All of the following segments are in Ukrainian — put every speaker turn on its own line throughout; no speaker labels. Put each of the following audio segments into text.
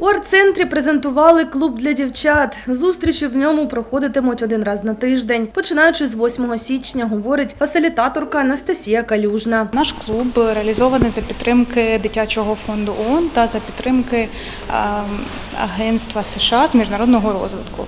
У арт-центрі презентували клуб для дівчат. Зустрічі в ньому проходитимуть один раз на тиждень, починаючи з 8 січня, говорить фасилітаторка Анастасія Калюжна.
Наш клуб реалізований за підтримки дитячого фонду ООН та за підтримки Агентства США з міжнародного розвитку.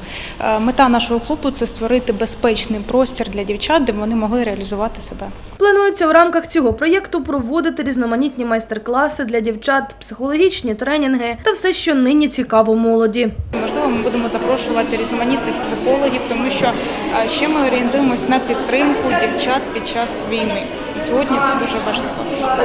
Мета нашого клубу це створити безпечний простір для дівчат, де вони могли реалізувати себе.
Планується в рамках цього проєкту проводити різноманітні майстер-класи для дівчат, психологічні тренінги та все, що нині цікаво молоді.
Можливо, ми будемо запрошувати різноманітних психологів, тому що е, ще ми орієнтуємось на підтримку дівчат під час війни. І сьогодні це дуже важливо.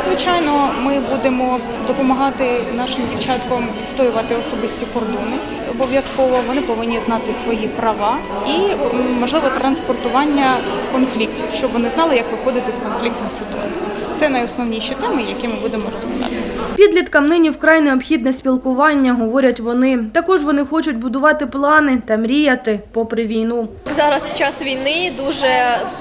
Звичайно, ми будемо допомагати нашим дівчаткам відстоювати особисті кордони. Обов'язково вони повинні знати свої права і можливо транспортування конфліктів, щоб вони знали, як виходити з конфліктних ситуацій. Це найосновніші теми, які ми будемо розглядати.
Підліткам нині вкрай необхідне спілкування, говорять вони. Також вони хочуть будувати плани та мріяти попри війну.
Зараз час війни, дуже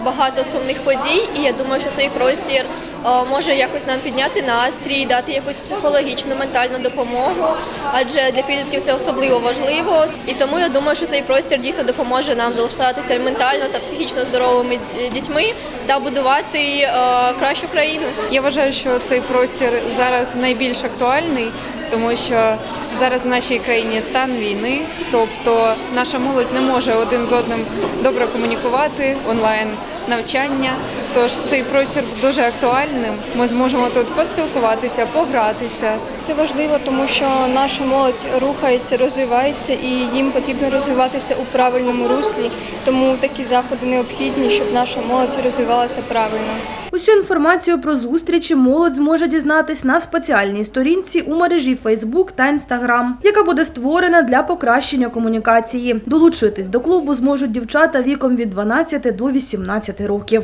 багато сумних подій, і я думаю, що цей простір е, може якось нам підняти настрій, дати якусь психологічну, ментальну допомогу. Адже для підлітків це особливо важливо. І тому я думаю, що цей простір дійсно допоможе нам залишатися ментально та психічно здоровими е, дітьми та будувати е, кращу країну.
Я вважаю, що цей простір зараз найбільш актуальний, тому що зараз в нашій країні стан війни, тобто наша молодь не може один з одним добре комунікувати онлайн навчання. Тож цей простір дуже актуальним. Ми зможемо тут поспілкуватися, погратися.
Це важливо, тому що наша молодь рухається, розвивається, і їм потрібно розвиватися у правильному руслі. Тому такі заходи необхідні, щоб наша молодь розвивалася правильно.
Усю інформацію про зустрічі молодь зможе дізнатись на спеціальній сторінці у мережі Facebook та Instagram, яка буде створена для покращення комунікації. Долучитись до клубу зможуть дівчата віком від 12 до 18 років.